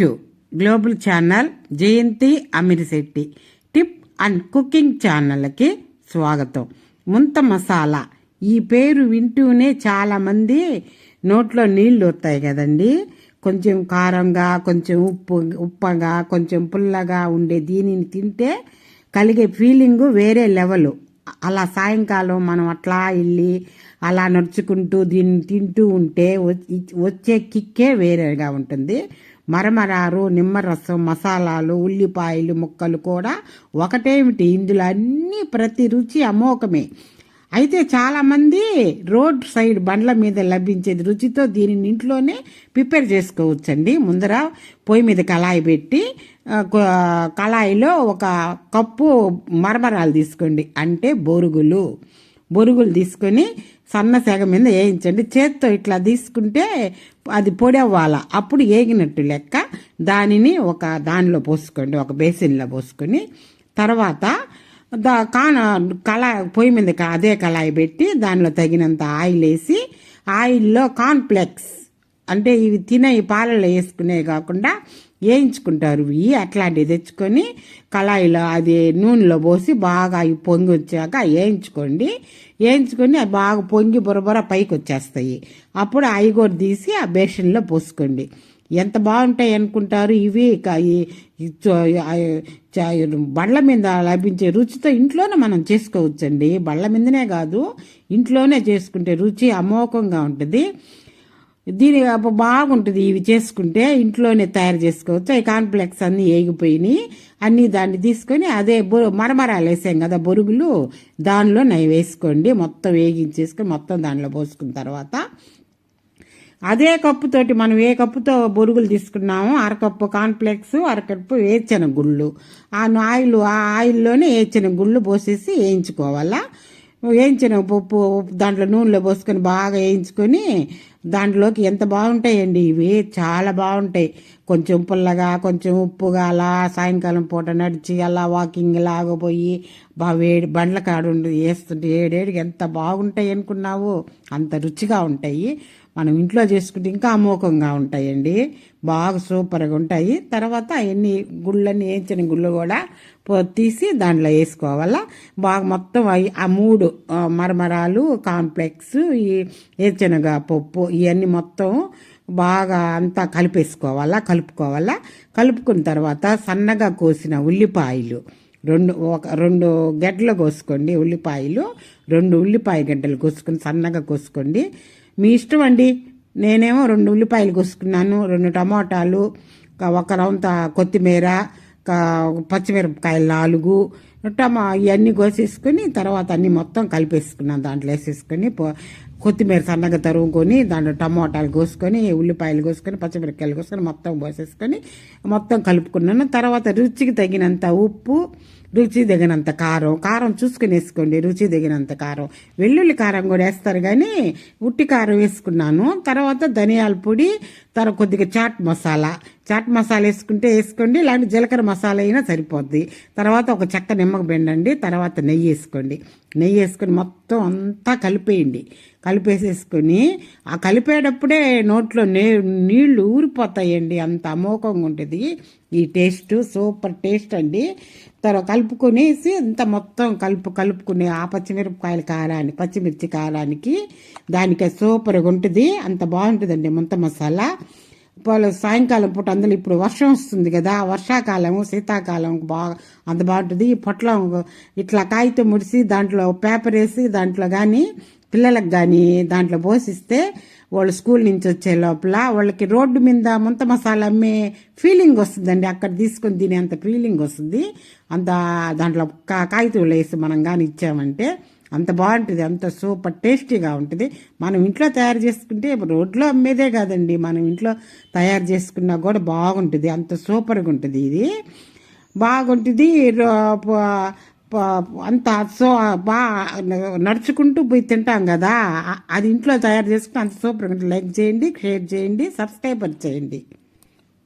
To global channel Jayanthi Amirishetti tip and cooking ఛానల్కి స్వాగతం. ముంత మసాలా. ఈ పేరు వింటూనే చాలామంది నోట్లో నీళ్ళు వస్తాయి కదండి. కొంచెం కారంగా కొంచెం ఉప్పు ఉప్పగా కొంచెం పుల్లగా ఉండే దీనిని తింటే కలిగే ఫీలింగు వేరే లెవెలు. అలా సాయంకాలం మనం అట్లా వెళ్ళి అలా నడుచుకుంటూ దీన్ని తింటూ ఉంటే వచ్చి- వచ్చే కిక్కే వేరేగా ఉంటుంది. మరమరారు నిమ్మరసం మసాలాలు ఉల్లిపాయలు ముక్కలు కూడా ఒకటేమిటి? ఇందులో అన్నీ ప్రతి రుచి అమోఘమే. అయితే చాలామంది రోడ్ సైడ్ బండ్ల మీద లభించేది రుచితో దీనిని ఇంట్లోనే ప్రిపేర్ చేసుకోవచ్చండి. ముందర పొయ్యి మీద కళాయి పెట్టి కళాయిలో ఒక కప్పు మరమరాలు తీసుకోండి. అంటే బొరుగులు. బొరుగులు తీసుకొని సన్న సెగ మీద వేయించండి. చేత్తో ఇట్లా తీసుకుంటే అది పొడి అవ్వాల? అప్పుడు ఏగినట్టు లెక్క దానిని ఒక దానిలో పోసుకోండి ఒక బేసిన్లో పోసుకొని. తర్వాత దా కాన కళాయి పొయ్యి మీద అదే కళాయి పెట్టి దానిలో తగినంత ఆయిల్ వేసి ఆయిల్లో కాన్ఫ్లెక్స్ అంటే ఇవి తినే పాలలో వేసుకునే కాకుండా వేయించుకుంటారు. ఇవి అట్లాంటివి తెచ్చుకొని కళాయిలో అది నూనెలో పోసి బాగా అవి పొంగి వచ్చాక వేయించుకోండి. వేయించుకొని అవి బాగా పొంగి బొరబొర పైకి వచ్చేస్తాయి. అప్పుడు అవి కూడా తీసి ఆ బేషన్లో పోసుకోండి. ఎంత బాగుంటాయి అనుకుంటారు? ఇవి ఇక బండ్ల మీద లభించే రుచితో ఇంట్లోనే మనం చేసుకోవచ్చండి. బండ్ల మీదనే కాదు ఇంట్లోనే చేసుకుంటే రుచి అమోఘంగా ఉంటుంది. దీని అబ్బ బాగుంటుంది. ఇవి చేసుకుంటే ఇంట్లోనే తయారు చేసుకోవచ్చు. ఈ కాన్ఫ్లెక్స్ అన్నీ ఏగిపోయినాయి. అన్నీ దాన్ని తీసుకొని అదే బొ మరమరాలు వేసాం కదా బొరుగులు. దానిలో నై వేసుకోండి. మొత్తం వేగించేసుకొని మొత్తం దానిలో పోసుకున్న తర్వాత. అదే కప్పుతోటి మనం ఏ కప్పుతో బొరుగులు తీసుకున్నామో అరకప్పు కాన్ఫ్లెక్స్ అరకప్పు వేచిన గుళ్ళు. ఆ ఆయిల్ ఆ ఆయిల్లోనే వేచిన గుళ్ళు పోసేసి వేయించుకోవాలా. వేయించిన పప్పు దాంట్లో నూనెలో పోసుకొని బాగా వేయించుకొని దాంట్లోకి ఎంత బాగుంటాయండి ఇవి? చాలా బాగుంటాయి. కొంచెం పుల్లగా కొంచెం ఉప్పుగా అలా సాయంకాలం పూట నడిచి అలా వాకింగ్ లాగపోయి బా వేడి బండ్ల కాడు వేస్తుంటే ఏడేడికి ఎంత బాగుంటాయి అనుకున్నావు? అంత రుచిగా ఉంటాయి. మనం ఇంట్లో చేసుకుంటే ఇంకా అమోఘంగా ఉంటాయండి. బాగా సూపర్గా ఉంటాయి. తర్వాత అవన్నీ గుళ్ళని వేయించిన గుళ్ళు కూడా తీసి దాంట్లో వేసుకోవాలా. బాగా మొత్తం అవి ఆ మూడు మరమరాలు కాంప్లెక్స్ ఈ వేరుశనగ పప్పు ఇవన్నీ మొత్తం బాగా అంతా కలిపేసుకోవాలా కలుపుకోవాలా. కలుపుకున్న తర్వాత సన్నగా కోసిన ఉల్లిపాయలు రెండు ఒక రెండు గడ్డలు కోసుకోండి ఉల్లిపాయలు. రెండు ఉల్లిపాయ గడ్డలు కోసుకొని సన్నగా కోసుకోండి. మీ ఇష్టం అండి. నేనేమో రెండు ఉల్లిపాయలు కోసుకున్నాను రెండు టమాటాలు ఒక- రౌంత కొత్తిమీర పచ్చిమిరపకాయలు నాలుగు టమా ఇవన్నీ కోసేసుకొని తర్వాత అన్ని మొత్తం కలిపేసుకున్నాను దాంట్లో వేసేసుకొని కొత్తిమీర సన్నగా తరుగుకొని దాంట్లో టమోటాలు కోసుకొని ఉల్లిపాయలు కోసుకొని పచ్చిమిరపకాయలు కోసుకొని మొత్తం పోసేసుకొని మొత్తం కలుపుకున్నాను. తర్వాత రుచికి తగినంత ఉప్పు రుచి తగినంత కారం కారం చూసుకుని వేసుకోండి రుచి తగినంత కారం. వెల్లుల్లి కారం కూడా వేస్తారు కానీ ఉట్టి కారం వేసుకున్నాను. తర్వాత ధనియాల పొడి తర్వాత కొద్దిగా చాట్ మసాలా. చాట్ మసాలా వేసుకుంటే వేసుకోండి ఇలాంటి జీలకర్ర మసాలా అయినా సరిపోద్ది. తర్వాత ఒక చెక్క నిమ్మక బెండండి తర్వాత నెయ్యి వేసుకోండి. నెయ్యి వేసుకొని మొత్తం అంతా కలిపేయండి. కలిపేసేసుకొని ఆ కలిపేటప్పుడే నోట్లో నే నీళ్ళు ఊరిపోతాయండి అంత అమోఘంగా ఉంటుంది. ఈ టేస్ట్ సూపర్ టేస్ట్ అండి. తర్వాత కలుపుకొనేసి ఇంత మొత్తం కలుపు కలుపుకునే ఆ పచ్చిమిరపకాయల కారానికి పచ్చిమిర్చి కారానికి దానికి సూపర్గా ఉంటుంది. అంత బాగుంటుందండి ముంత మసాలా. వాళ్ళు సాయంకాలం పూట అందులో ఇప్పుడు వర్షం వస్తుంది కదా వర్షాకాలం శీతాకాలం బాగా అంత బాగుంటుంది. ఈ పొట్లం ఇట్లా కాగితం ముడిసి దాంట్లో పేపర్ వేసి దాంట్లో కానీ పిల్లలకు కానీ దాంట్లో పోసిస్తే వాళ్ళు స్కూల్ నుంచి వచ్చే లోపల వాళ్ళకి రోడ్డు మీద ముంత మసాలా అమ్మే ఫీలింగ్ వస్తుందండి. అక్కడ తీసుకొని తినే అంత ఫీలింగ్ వస్తుంది. అంత దాంట్లో కా వేసి మనం కానీ ఇచ్చామంటే అంత బాగుంటుంది. అంత సూపర్ టేస్టీగా ఉంటుంది. మనం ఇంట్లో తయారు చేసుకుంటే రోడ్లో అమ్మేదే కాదండి. మనం ఇంట్లో తయారు చేసుకున్నా కూడా బాగుంటుంది. అంత సూపర్గా ఉంటుంది ఇది. బాగుంటుంది. రో- అంత సో బా నడుచుకుంటూ పోయి తింటాం కదా. అది ఇంట్లో తయారు చేసుకుని అంత సూపర్గా ఉంటుంది. లైక్ చేయండి షేర్ చేయండి సబ్స్క్రైబర్ చేయండి.